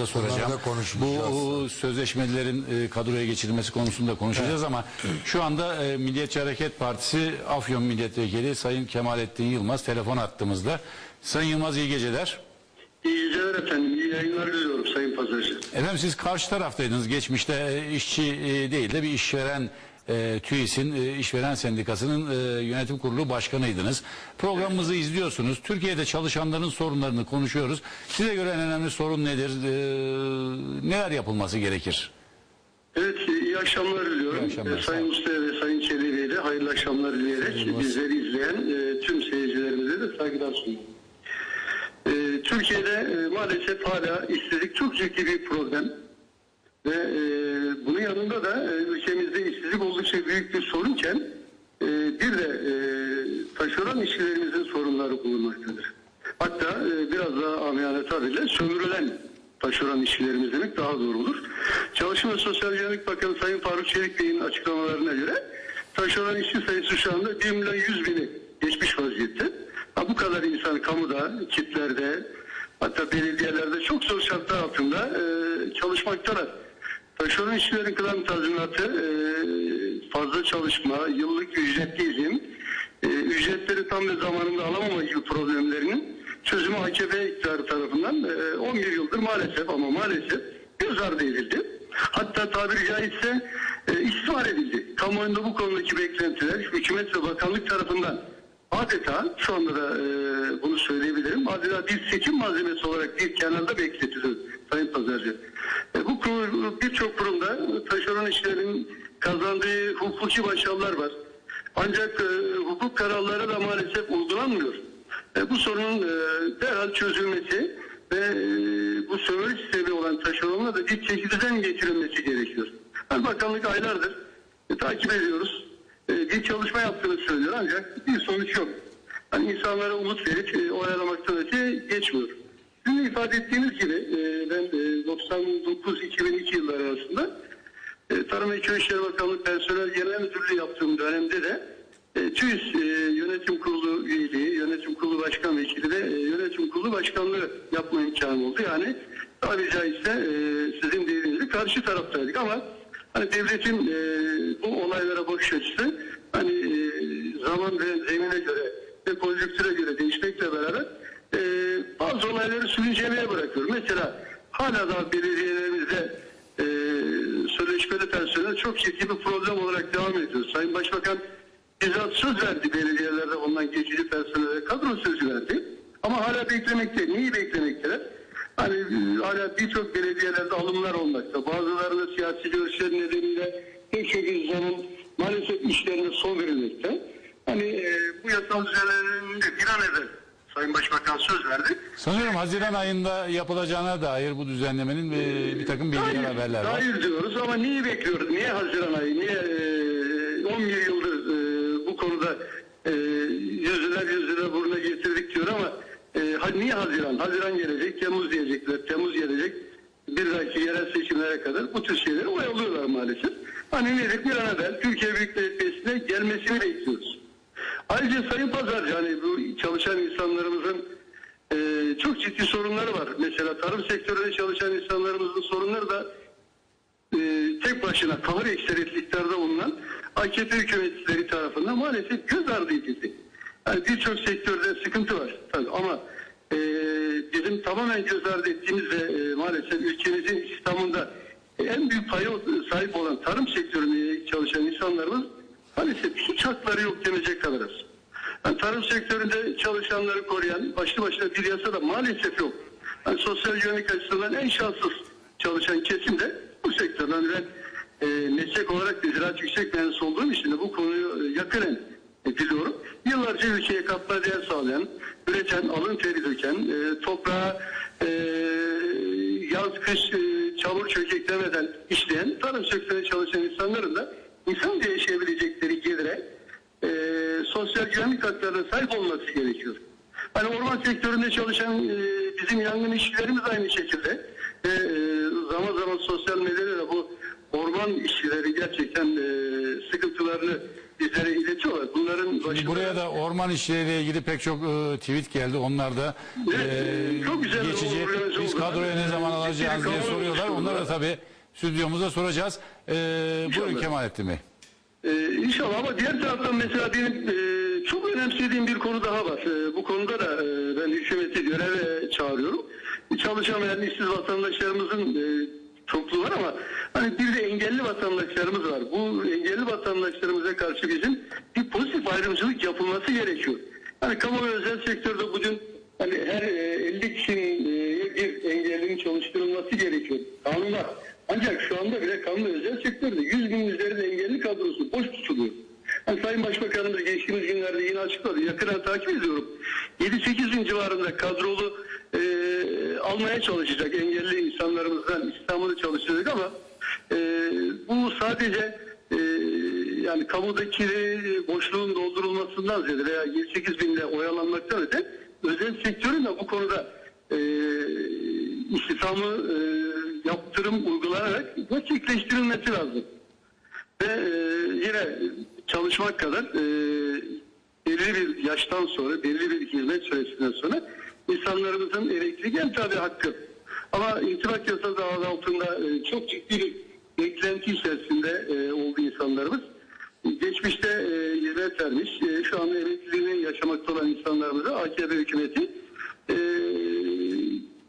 da soracağım. Da. Bu sözleşmelerin e, kadroya geçirilmesi konusunda konuşacağız ama şu anda e, Milliyetçi Hareket Partisi Afyon Milletvekili Sayın Kemalettin Yılmaz telefon attığımızda. Sayın Yılmaz iyi geceler. İyi geceler efendim. İyi yayınlar diliyorum Sayın Pazarcı. Efendim siz karşı taraftaydınız. Geçmişte e, işçi değil de bir işveren e, TÜİS'in e, işveren sendikasının e, yönetim kurulu başkanıydınız. Programımızı izliyorsunuz. Türkiye'de çalışanların sorunlarını konuşuyoruz. Size göre en önemli sorun nedir? E, neler yapılması gerekir? Evet iyi akşamlar diliyorum. İyi akşamlar, Ee, Sayın. Usta ve Sayın Çelebi'ye de hayırlı akşamlar dileyerek bizleri izleyen e, tüm seyircilerimize de saygılar sunuyorum. E, Türkiye'de e, maalesef hala işsizlik çok ciddi bir problem. Ve e, bunun yanında da e, ülkemizde işsizlik oldukça büyük bir sorunken e, bir de e, taşeron işçilerimizin sorunları bulunmaktadır. Hatta e, biraz daha amiyane tabirle sömürülen taşeron işçilerimiz demek daha doğru olur. Çalışma Sosyal Güvenlik Bakanı Sayın Faruk Çelik Bey'in açıklamalarına göre taşeron işçi sayısı şu anda 1 milyon 100 bini geçmiş vaziyette. Ha, bu kadar insan kamuda, kitlerde, hatta belediyelerde çok zor şartlar altında e, çalışmaktalar. Taşeron işçilerin kıdem tazminatı, e, fazla çalışma, yıllık ücretli izin, e, ücretleri tam ve zamanında alamama gibi problemlerinin çözümü AKP iktidarı tarafından e, 11 yıldır maalesef ama maalesef göz ardı edildi. Hatta tabiri caizse e, istismar edildi. Kamuoyunda bu konudaki beklentiler hükümet ve bakanlık tarafından adeta şu anda da e, bunu söyleyebilirim. Adeta bir seçim malzemesi olarak bir kenarda bekletiliyor Sayın Pazarcı. E, bu konu- birçok kurumda taşeron işlerin kazandığı hukuki başarılar var. Ancak e, hukuk kararları da maalesef uygulanmıyor. E, bu sorunun e, derhal çözülmesi ve e, bu sömürü sistemi olan taşeronla da bir çeki düzen getirilmesi gerekiyor. Yani bakanlık aylardır e, takip ediyoruz. E, bir çalışma yaptığını söylüyor ancak bir sonuç yok. Hani insanlara umut verip e, oyalamaktan öte geçmiyor. Sizin ifade ettiğiniz gibi e, ben e, 99-2002 yılları arasında e, Tarım ve Köy İşleri Bakanlığı Personel Genel Müdürlüğü yaptığım dönemde de e, TÜİS e, Yönetim Kurulu üyeliği, Yönetim Kurulu Başkan Vekili ve e, Yönetim Kurulu Başkanlığı yapma imkanı oldu. Yani tabiri caizse e, sizin dediğiniz gibi karşı taraftaydık ama hani devletin e, bu olaylara bakış açısı hani e, zaman ve zemine göre ve konjüktüre göre değişmekle beraber e, bazı olayları sürüncemeye bırakıyor. Mesela hala da belediyelerimizde e, sözleşmeli personel çok ciddi bir problem olarak devam ediyor. Sayın Başbakan bizzat söz verdi belediyelerde ondan geçici personele kadro sözü verdi. Ama hala beklemekte. Neyi beklemekteler? Hani e, hala birçok belediyelerde alımlar olmakta. Bazılarında siyasi görüşler nedeniyle birçok insanın maalesef işlerine son verilmekte. Hani e, bu yasal düzenlerin bir an evvel Sayın Başbakan söz verdi. Sanıyorum Haziran ayında yapılacağına dair bu düzenlemenin e, bir takım bilgiler Hayır, haberler var. hayır diyoruz ama niye bekliyoruz? Niye Haziran ayı? Niye e, 11 yıldır e, bu konuda e, yüzüler yüzüler buruna getirdik diyor ama e, niye Haziran? Haziran gelecek, Temmuz diyecekler, Temmuz gelecek. Bir dahaki yerel seçimlere kadar bu tür şeyleri oyalıyorlar maalesef. Hani nedir? Bir an evvel Türkiye Büyük Meclisi'ne gelmesini bekliyoruz. Ayrıca Sayın Pazarcı hani bu çalışan insanlarımızın e, çok ciddi sorunları var. Mesela tarım sektöründe çalışan insanlarımızın sorunları da e, tek başına kahır ekseriyetliklerde bulunan AKP hükümetleri tarafından maalesef göz ardı edildi. Yani birçok sektörde sıkıntı var tabii ama e, bizim tamamen göz ardı ettiğimiz ve e, maalesef ülkemizin İstanbul'da en büyük payı sahip olan tarım sektöründe çalışan insanlarımız maalesef hiç hakları yok denecek kadar az. Yani tarım sektöründe çalışanları koruyan başlı başına bir yasa da maalesef yok. Yani sosyal güvenlik açısından en şanssız çalışan kesim de bu sektörden ben e, meslek olarak da ziraat yüksek mühendisi olduğum için de bu konuyu e, yakinen e, biliyorum. Yıllarca ülkeye katma değer sağlayan, üreten, alın teri döken, e, toprağa e, yaz kış e, çamur çökek işleyen tarım sektöründe çalışan insanların da insan diye e, sosyal güvenlik haklarına sahip olması gerekiyor. Hani orman sektöründe çalışan e, bizim yangın işçilerimiz aynı şekilde ve e, zaman zaman sosyal medyada da bu orman işçileri gerçekten e, sıkıntılarını bizlere iletiyorlar. Bunların başında... Buraya da orman işleriyle ilgili pek çok e, tweet geldi. Onlar da e, çok güzel geçici biz kadroya ne zaman alacağınız diye soruyorlar. da tabii stüdyomuzda soracağız. Ee, buyurun İnşallah. Kemalettin Bey. Ee, inşallah ama diğer taraftan mesela benim e, çok önemsediğim bir konu daha var. E, bu konuda da e, ben hükümeti göreve çağırıyorum. Çalışamayan işsiz vatandaşlarımızın e, çokluğu var ama hani bir de engelli vatandaşlarımız var. Bu engelli vatandaşlarımıza karşı bizim bir pozitif ayrımcılık yapılması gerekiyor. Hani kamu ve özel sektörde bugün hani her e, 50 kişinin e, bir engellinin çalıştırılması gerekiyor. Kanun var. Ancak şu anda bile kamu ve özel sektörde 100 bin üzerinde engelli kadrosu boş tutuluyor. Hani Sayın Başbakanımız geçtiğimiz yine açıkladı. Yakından takip ediyorum. 7-8 bin civarında kadrolu e, almaya çalışacak engelli insanlarımızdan İstanbul'da çalışacak ama e, bu sadece e, yani kamudaki boşluğun doldurulmasından ziyade veya 7-8 binle oyalanmaktan öte özel sektörün de bu konuda e, istihdamı e, yaptırım uygulanarak gerçekleştirilmesi lazım. Ve e, yine çalışmak kadar e, belli bir yaştan sonra, belli bir hizmet süresinden sonra insanlarımızın emeklilik en tabi hakkı. Ama intibak yasası adı altında e, çok ciddi bir beklenti içerisinde e, oldu insanlarımız. Geçmişte hizmet vermiş, e, şu anda emekliliğini yaşamakta olan insanlarımıza AKP hükümeti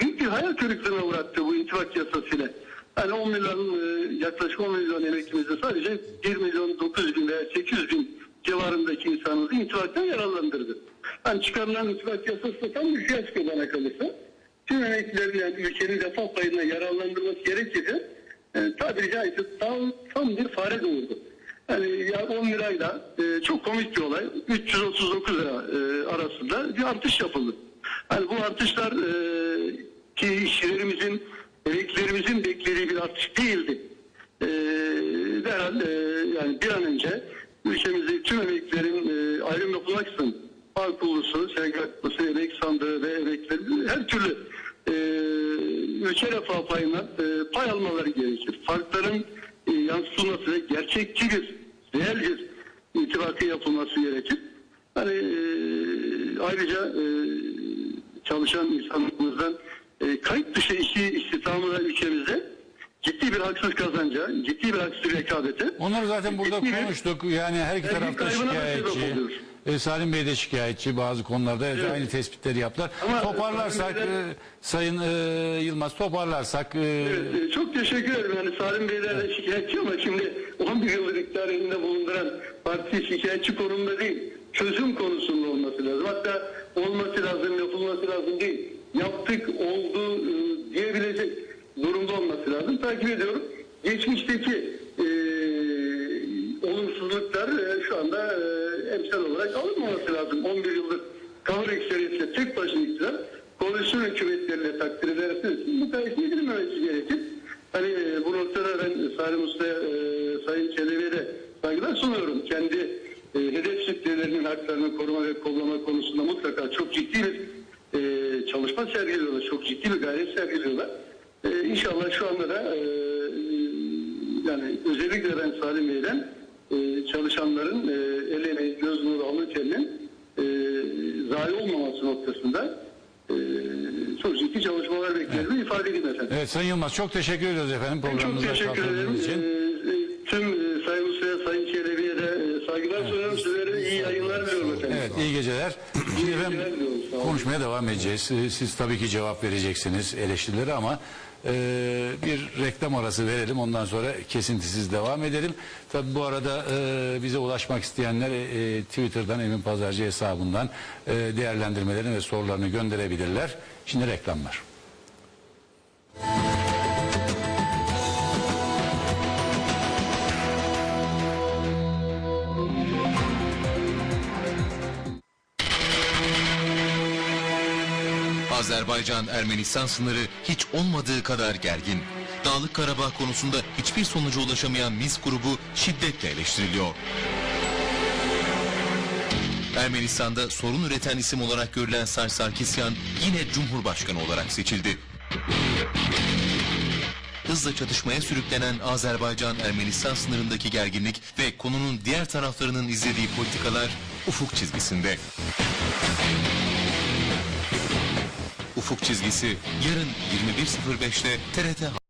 büyük bir hayal kırıklığına uğrattı bu intibak yasasıyla. Yani 10 milyon yaklaşık 10 milyon emeklimizde sadece 1 milyon 900 bin veya 800 bin civarındaki insanımızı intibaktan yararlandırdı. Yani çıkarılan intibak yasası tam bir fiyasko bana kalırsa. Tüm emeklilerin yani ülkenin refah payına yararlandırılması gerekirken e, tabiri caizse tam, tam bir fare doğurdu. Yani ya 10 lirayla e, çok komik bir olay 339 lira e, arasında bir artış yapıldı. Yani bu artışlar e, ki işçilerimizin, emeklilerimizin beklediği bir artış değildi. E, derhal e, yani bir an önce ülkemizde tüm emeklilerin e, ayrım yapılmaksızın Halk kurulusu, SGK'sı, emek sandığı ve emeklilerin her türlü e, ülke refah payına e, pay almaları gerekir. Farkların e, yansıtılması ve gerçekçi bir, yapılması gerekir. Hani e, ayrıca e, çalışan insanlarımızdan e, kayıt dışı işi istihdamı da ülkemizde haksız kazanca, ciddi bir haksız rekabete. Onları zaten burada ciddi konuştuk. Yani her iki tarafta şikayetçi. E, Salim Bey de şikayetçi bazı konularda. Evet. Aynı tespitleri yaptılar. Ama toparlarsak e, Sayın e, Yılmaz toparlarsak e, Evet, e, çok teşekkür ederim. Yani Salim Beyler de şikayetçi ama şimdi 11 yıldır iktidar elinde bulunduran parti şikayetçi konumunda değil. Çözüm konusunda olması lazım. Hatta olması lazım, yapılması lazım değil. Yaptık, oldu e, diyebilecek durumda olması lazım. Takip ediyorum. Geçmişteki e, olumsuzluklar e, şu anda e, emsal olarak alınmaması lazım. 11 yıldır kamu ekseriyetle tek başına iktidar koalisyon hükümetleriyle takdir edersiniz. Bu gayet edilmemesi gerekir. Hani e, bu noktada ben Salim Usta'ya, e, Sayın Çelebi'ye de saygılar sunuyorum. Kendi e, hedef kitlelerinin haklarını koruma ve kollama konusunda mutlaka çok ciddi bir e, çalışma sergiliyorlar. Çok ciddi bir gayret sergiliyorlar. E, inşallah şu anda da e, yani özellikle ben Salim Bey'den e, çalışanların e, el emeği göz nuru alın terinin e, zayi olmaması noktasında e, çok ciddi çalışmalar beklerimi ifade edeyim efendim. evet Sayın Yılmaz çok teşekkür ediyoruz efendim çok programımıza teşekkür ederim. katıldığınız için. E, e, tüm e, Sayın Usta'ya, Sayın Çelebi'ye de e, saygılar sunuyorum. Sizlere iyi yayınlar diliyorum efendim. Evet iyi geceler. Şimdi efendim konuşmaya devam edeceğiz. Siz tabii ki cevap vereceksiniz eleştirilere ama e, bir reklam arası verelim. Ondan sonra kesintisiz devam edelim. Tabii bu arada e, bize ulaşmak isteyenler e, Twitter'dan Emin Pazarcı hesabından e, değerlendirmelerini ve sorularını gönderebilirler. Şimdi reklamlar. Azerbaycan-Ermenistan sınırı hiç olmadığı kadar gergin. Dağlık Karabağ konusunda hiçbir sonuca ulaşamayan Minsk grubu şiddetle eleştiriliyor. Ermenistan'da sorun üreten isim olarak görülen Sar Sarkisyan yine Cumhurbaşkanı olarak seçildi. Hızla çatışmaya sürüklenen Azerbaycan-Ermenistan sınırındaki gerginlik ve konunun diğer taraflarının izlediği politikalar ufuk çizgisinde. Ufuk Çizgisi yarın 21.05'te TRT